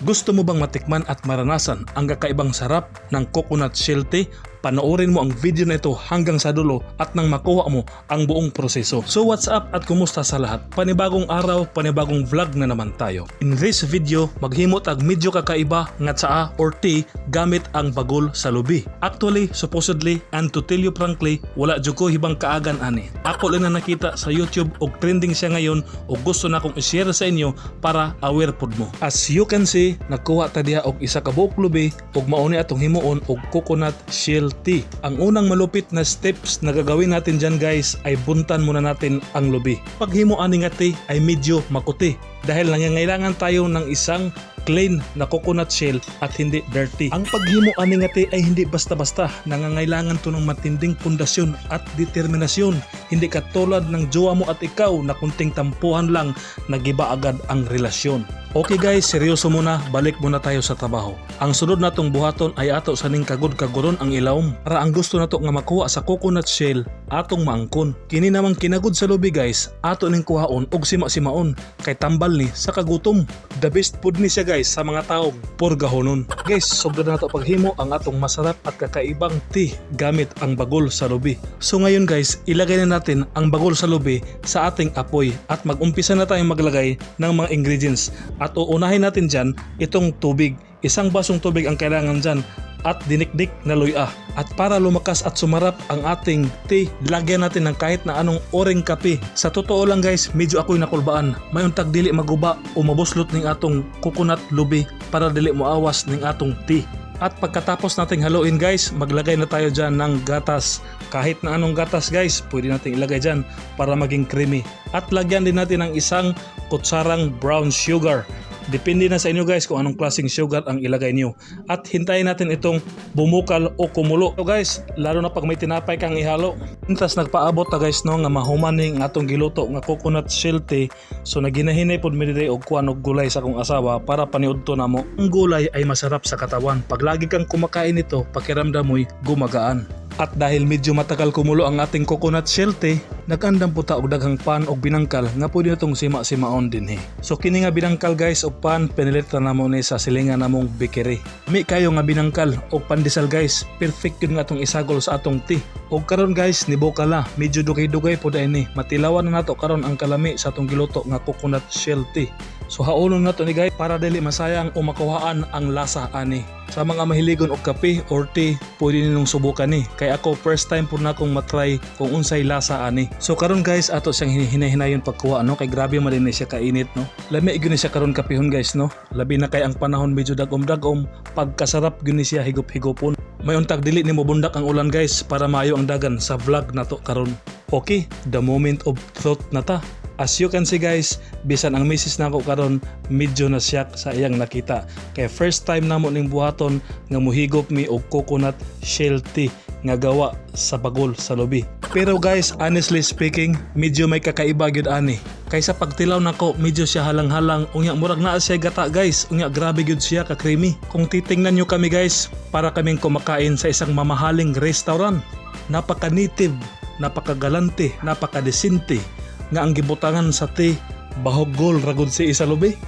Gusto mo bang matikman at maranasan ang kakaibang sarap ng coconut shell tea? Panoorin mo ang video na ito hanggang sa dulo at nang makuha mo ang buong proseso. So what's up at kumusta sa lahat? Panibagong araw, panibagong vlog na naman tayo. In this video, maghimot ag medyo kakaiba nga tsaa or tea gamit ang bagol sa lubi. Actually, supposedly, and to tell you frankly, wala jud ko hibang kaagan ani. Ako lang na nakita sa YouTube og trending siya ngayon o gusto na kong i-share sa inyo para aware pod mo. As you can see, nakuha ta diha og isa ka buok lubi og mauni atong himuon og coconut shell tea. Ang unang malupit na steps na gagawin natin dyan guys ay buntan muna natin ang lubi. Paghimo ani nga tea ay medyo makuti dahil nangangailangan tayo ng isang clean na coconut shell at hindi dirty. Ang paghimo ani nga tea ay hindi basta-basta. Nangangailangan to ng matinding pundasyon at determinasyon. Hindi katulad ng jowa mo at ikaw na kunting tampuhan lang nagiba agad ang relasyon. Okay guys, seryoso muna, balik muna tayo sa trabaho. Ang sunod natong buhaton ay ato sa ning kagud kaguron ang ilawom. Para ang gusto nato nga makuha sa coconut shell atong maangkon. Kini namang kinagud sa lobby guys, ato ning kuhaon og sima-simaon kay tambal ni sa kagutom. The best food ni siya guys sa mga taong purgahonon. Guys, sobra na nato paghimo ang atong masarap at kakaibang tea gamit ang bagol sa lobby. So ngayon guys, ilagay na natin ang bagol sa lobby sa ating apoy at mag-umpisa na tayong maglagay ng mga ingredients at uunahin natin dyan itong tubig. Isang basong tubig ang kailangan dyan at dinikdik na luya. At para lumakas at sumarap ang ating tea, lagyan natin ng kahit na anong oreng kape. Sa totoo lang guys, medyo ako'y nakulbaan. May untag dili maguba o mabuslot ning atong coconut lubi para dili moawas ning atong tea. At pagkatapos nating haluin guys, maglagay na tayo dyan ng gatas. Kahit na anong gatas guys, pwede nating ilagay dyan para maging creamy. At lagyan din natin ng isang kutsarang brown sugar. Depende na sa inyo guys kung anong klaseng sugar ang ilagay niyo. At hintayin natin itong bumukal o kumulo. So guys, lalo na pag may tinapay kang ihalo. Tapos nagpaabot ta guys no nga mahuman ning atong giluto nga coconut shell tea. So naginahinay pod mi diri og kuan og gulay sa akong asawa para paniudto namo. Ang gulay ay masarap sa katawan. Pag lagi kang kumakain nito, pakiramdam mo'y gumagaan. At dahil medyo matagal kumulo ang ating coconut shell tea, nagandam po ta og daghang pan og binangkal nga pwede natong sima-simaon din he. So kini nga binangkal guys og pan pinilit na namo ni sa silingan namong bakery. Mi kayo nga binangkal og pandesal guys, perfect yun nga atong isagol sa atong tea. Og karon guys, nibokala, medyo dugay-dugay po dahil ni. Matilawan na nato karon ang kalami sa atong giluto nga coconut shell tea. So haulon nato ni guys para dili masayang o makuhaan ang lasa ani. Sa mga mahiligon og kape or tea, pwede ninong subukan ni. Kay ako first time po na akong matry kung unsay lasa ani. So karon guys, ato siyang hinahinayon pagkuha no. Kay grabe man din siya kainit no. Lami gyud siya karon kapihon guys no. Labi na kay ang panahon medyo dagom-dagom, pagkasarap gyud siya higop-higopon. May untag dili ni mo bundak ang ulan guys para maayo ang dagan sa vlog na to karon. Okay, the moment of truth na ta. As you can see guys, bisan ang misis nako karon medyo na shock sa iyang nakita. Kay first time namo ning buhaton nga muhigop mi og coconut shell tea nga gawa sa bagol sa lobi. Pero guys, honestly speaking, medyo may kakaiba gyud ani. Kaysa pagtilaw nako, medyo siya halang-halang. Unya murag naa siya gata guys. Unya grabe gyud siya ka creamy. Kung titingnan nyo kami guys, para kaming kumakain sa isang mamahaling restaurant. Napaka-native, napakagalante, napakadesinte nga ang gibutangan sa tea bahog gol ragod si Isalubi.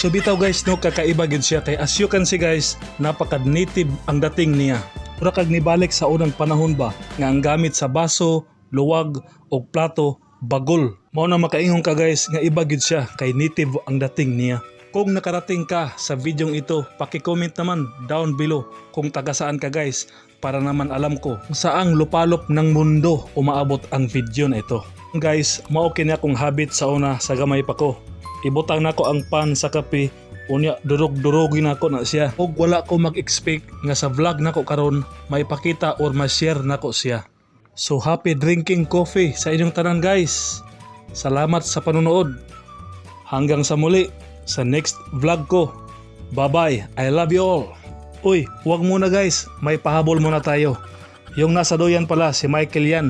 so bitaw guys no kakaiba gid siya kay as you can see guys napaka-native ang dating niya. Mura kag nibalik sa unang panahon ba nga ang gamit sa baso, luwag o plato bagol. Mao na makaingon ka guys nga iba gid siya kay native ang dating niya. Kung nakarating ka sa videong ito, paki-comment naman down below kung taga saan ka guys para naman alam ko saang lupalop ng mundo umaabot ang video na ito. Guys, mao kini akong habit sa una sa gamay pa ko. Ibutang nako ang pan sa kape unya durog-durogin nako na siya. Ug wala ko mag-expect nga sa vlog nako karon may pakita or ma-share nako siya. So happy drinking coffee sa inyong tanan guys. Salamat sa panonood. Hanggang sa muli sa next vlog ko. Bye-bye. I love you all. Uy, huwag muna guys. May pahabol muna tayo. Yung nasa doyan pala, si Michael yan.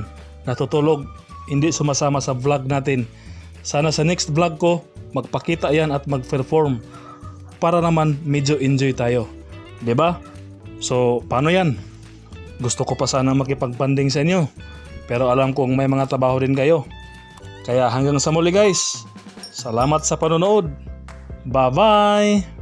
Natutulog. Hindi sumasama sa vlog natin. Sana sa next vlog ko, magpakita yan at mag-perform. Para naman medyo enjoy tayo. ba? So, paano yan? Gusto ko pa sana makipagpanding sa inyo. Pero alam kong may mga trabaho din kayo. Kaya hanggang sa muli guys. Salamat sa panonood. Bye-bye!